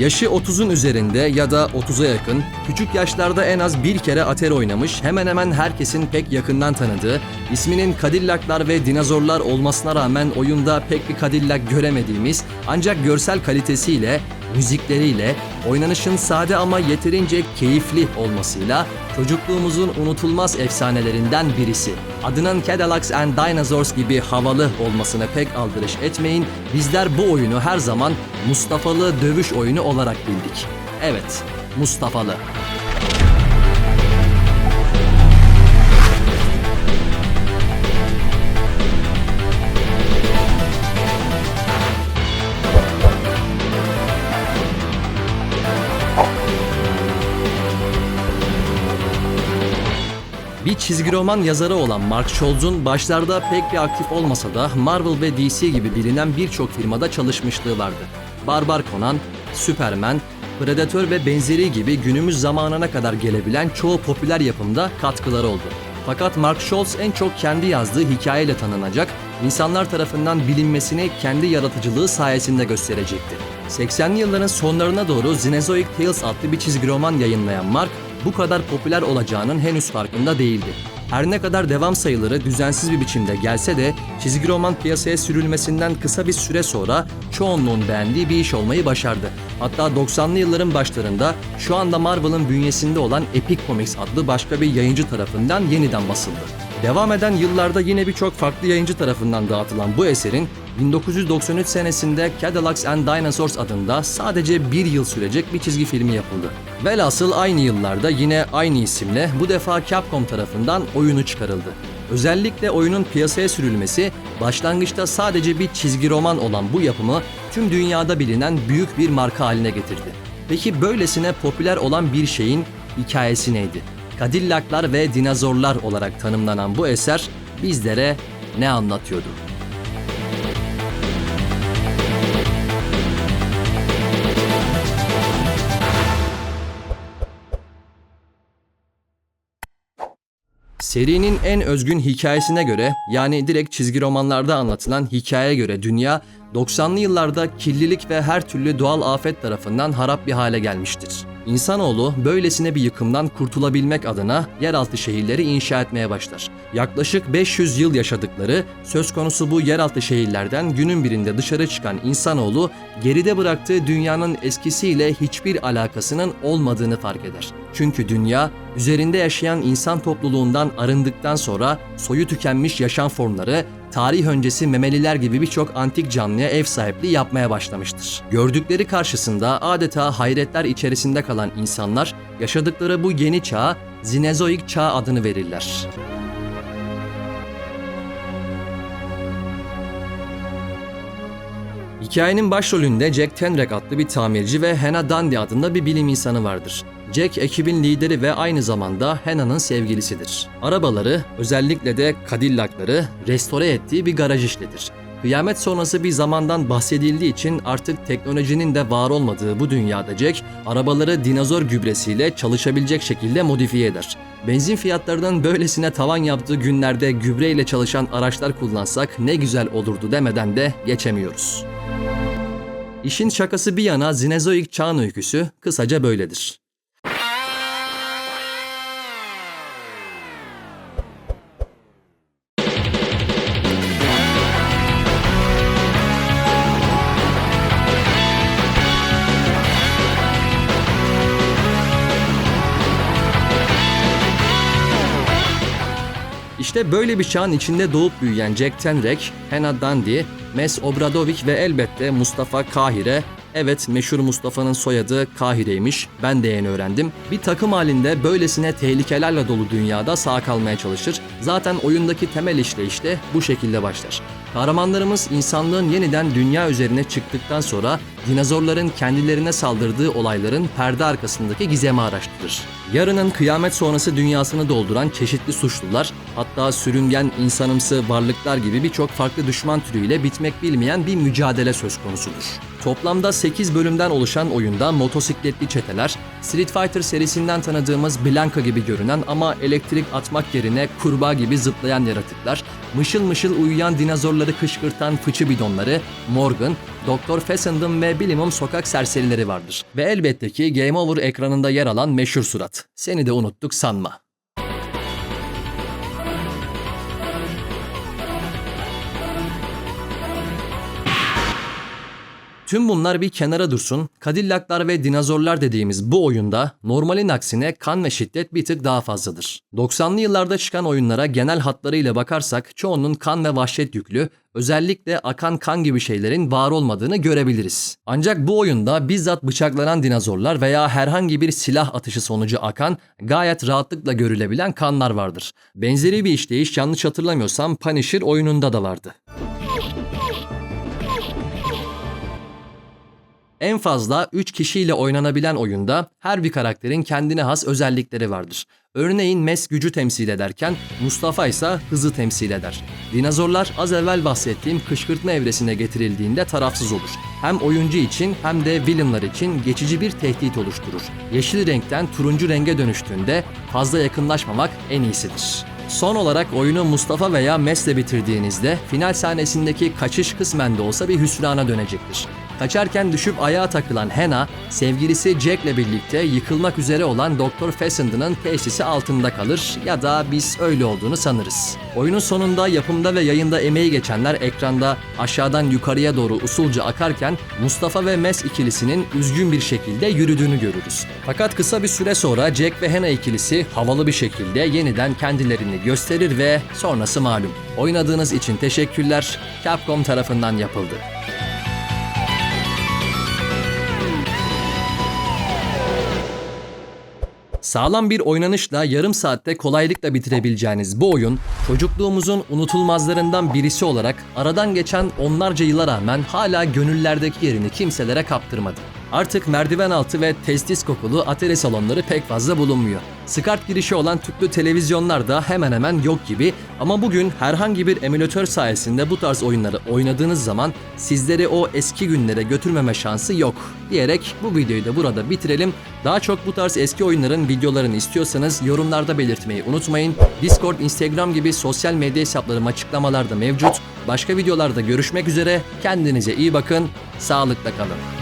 Yaşı 30'un üzerinde ya da 30'a yakın, küçük yaşlarda en az bir kere Atari oynamış, hemen hemen herkesin pek yakından tanıdığı, isminin Cadillac'lar ve dinozorlar olmasına rağmen oyunda pek bir Cadillac göremediğimiz ancak görsel kalitesiyle, müzikleriyle, oynanışın sade ama yeterince keyifli olmasıyla çocukluğumuzun unutulmaz efsanelerinden birisi. Adının Cadillacs and Dinosaurs gibi havalı olmasına pek aldırış etmeyin. Bizler bu oyunu her zaman Mustafa'lı dövüş oyunu olarak bildik. Evet, Mustafa'lı. Bir çizgi roman yazarı olan Mark Scholz'un başlarda pek bir aktif olmasa da Marvel ve DC gibi bilinen birçok firmada çalışmışlığı vardı. Barbar Conan, Superman, Predator ve benzeri gibi günümüz zamanına kadar gelebilen çoğu popüler yapımda katkıları oldu. Fakat Mark Scholz en çok kendi yazdığı hikayeyle tanınacak, insanlar tarafından bilinmesini kendi yaratıcılığı sayesinde gösterecekti. 80'li yılların sonlarına doğru Xenozoic Tales adlı bir çizgi roman yayınlayan Mark, bu kadar popüler olacağının henüz farkında değildi. Her ne kadar devam sayıları düzensiz bir biçimde gelse de çizgi roman piyasaya sürülmesinden kısa bir süre sonra çoğunluğun beğendiği bir iş olmayı başardı. Hatta 90'lı yılların başlarında şu anda Marvel'ın bünyesinde olan Epic Comics adlı başka bir yayıncı tarafından yeniden basıldı. Devam eden yıllarda yine birçok farklı yayıncı tarafından dağıtılan bu eserin 1993 senesinde Cadillacs and Dinosaurs adında sadece bir yıl sürecek bir çizgi filmi yapıldı. Velhasıl aynı yıllarda yine aynı isimle bu defa Capcom tarafından oyunu çıkarıldı. Özellikle oyunun piyasaya sürülmesi başlangıçta sadece bir çizgi roman olan bu yapımı tüm dünyada bilinen büyük bir marka haline getirdi. Peki böylesine popüler olan bir şeyin hikayesi neydi? Cadillac'lar ve dinozorlar olarak tanımlanan bu eser bizlere ne anlatıyordu? Serinin en özgün hikayesine göre yani direkt çizgi romanlarda anlatılan hikayeye göre dünya 90'lı yıllarda kirlilik ve her türlü doğal afet tarafından harap bir hale gelmiştir. İnsanoğlu böylesine bir yıkımdan kurtulabilmek adına yeraltı şehirleri inşa etmeye başlar. Yaklaşık 500 yıl yaşadıkları söz konusu bu yeraltı şehirlerden günün birinde dışarı çıkan insanoğlu geride bıraktığı dünyanın eskisiyle hiçbir alakasının olmadığını fark eder. Çünkü dünya üzerinde yaşayan insan topluluğundan arındıktan sonra soyu tükenmiş yaşam formları, tarih öncesi memeliler gibi birçok antik canlıya ev sahipliği yapmaya başlamıştır. Gördükleri karşısında adeta hayretler içerisinde kalan insanlar yaşadıkları bu yeni çağa Zinezoik çağ adını verirler. Hikayenin başrolünde Jack Tenrek adlı bir tamirci ve Hannah Dandy adında bir bilim insanı vardır. Jack ekibin lideri ve aynı zamanda Hannah'nın sevgilisidir. Arabaları, özellikle de Cadillac'ları restore ettiği bir garaj işletir. Kıyamet sonrası bir zamandan bahsedildiği için artık teknolojinin de var olmadığı bu dünyada Jack, arabaları dinozor gübresiyle çalışabilecek şekilde modifiye eder. Benzin fiyatlarının böylesine tavan yaptığı günlerde gübreyle çalışan araçlar kullansak ne güzel olurdu demeden de geçemiyoruz. İşin şakası bir yana Zinezoik çağın öyküsü kısaca böyledir. İşte böyle bir çağın içinde doğup büyüyen Jack Tenrek, Hannah Dandy, Mes Obradovic ve elbette Mustafa Kahire, evet meşhur Mustafa'nın soyadı Kahire'ymiş, ben de yeni öğrendim. Bir takım halinde böylesine tehlikelerle dolu dünyada sağ kalmaya çalışır. Zaten oyundaki temel işleyiş de bu şekilde başlar. Kahramanlarımız insanlığın yeniden dünya üzerine çıktıktan sonra dinozorların kendilerine saldırdığı olayların perde arkasındaki gizemi araştırır. Yarının kıyamet sonrası dünyasını dolduran çeşitli suçlular, hatta sürüngen insanımsı varlıklar gibi birçok farklı düşman türüyle bitmek bilmeyen bir mücadele söz konusudur. Toplamda 8 bölümden oluşan oyunda motosikletli çeteler, Street Fighter serisinden tanıdığımız Blanka gibi görünen ama elektrik atmak yerine kurbağa gibi zıplayan yaratıklar, mışıl mışıl uyuyan dinozorları kışkırtan fıçı bidonları, Morgan, Doktor Fessenden ve bilimum sokak serserileri vardır. Ve elbette ki Game Over ekranında yer alan meşhur surat. Seni de unuttuk sanma. Tüm bunlar bir kenara dursun. Cadillac'lar ve dinozorlar dediğimiz bu oyunda normalin aksine kan ve şiddet bir tık daha fazladır. 90'lı yıllarda çıkan oyunlara genel hatlarıyla bakarsak çoğunun kan ve vahşet yüklü, özellikle akan kan gibi şeylerin var olmadığını görebiliriz. Ancak bu oyunda bizzat bıçaklanan dinozorlar veya herhangi bir silah atışı sonucu akan gayet rahatlıkla görülebilen kanlar vardır. Benzeri bir işleyiş yanlış hatırlamıyorsam Punisher oyununda da vardı. En fazla 3 kişiyle oynanabilen oyunda her bir karakterin kendine has özellikleri vardır. Örneğin Mes gücü temsil ederken Mustafa ise hızı temsil eder. Dinozorlar az evvel bahsettiğim kışkırtma evresine getirildiğinde tarafsız olur. Hem oyuncu için hem de villainlar için geçici bir tehdit oluşturur. Yeşil renkten turuncu renge dönüştüğünde fazla yakınlaşmamak en iyisidir. Son olarak oyunu Mustafa veya Mes'le bitirdiğinizde final sahnesindeki kaçış kısmen de olsa bir hüsrana dönecektir. Kaçarken düşüp ayağa takılan Hannah, sevgilisi Jack'le birlikte yıkılmak üzere olan Dr. Fessenden'ın tesisi altında kalır ya da biz öyle olduğunu sanırız. Oyunun sonunda yapımda ve yayında emeği geçenler ekranda aşağıdan yukarıya doğru usulca akarken Mustafa ve Mes ikilisinin üzgün bir şekilde yürüdüğünü görürüz. Fakat kısa bir süre sonra Jack ve Hannah ikilisi havalı bir şekilde yeniden kendilerini gösterir ve sonrası malum. Oynadığınız için teşekkürler. Capcom tarafından yapıldı. Sağlam bir oynanışla yarım saatte kolaylıkla bitirebileceğiniz bu oyun, çocukluğumuzun unutulmazlarından birisi olarak aradan geçen onlarca yıla rağmen hala gönüllerdeki yerini kimselere kaptırmadı. Artık merdiven altı ve testis kokulu atari salonları pek fazla bulunmuyor. SCART girişi olan tüplü televizyonlar da hemen hemen yok gibi ama bugün herhangi bir emülatör sayesinde bu tarz oyunları oynadığınız zaman sizleri o eski günlere götürmeme şansı yok diyerek bu videoyu da burada bitirelim. Daha çok bu tarz eski oyunların videolarını istiyorsanız yorumlarda belirtmeyi unutmayın. Discord, Instagram gibi sosyal medya hesaplarım açıklamalarda mevcut. Başka videolarda görüşmek üzere. Kendinize iyi bakın. Sağlıkla kalın.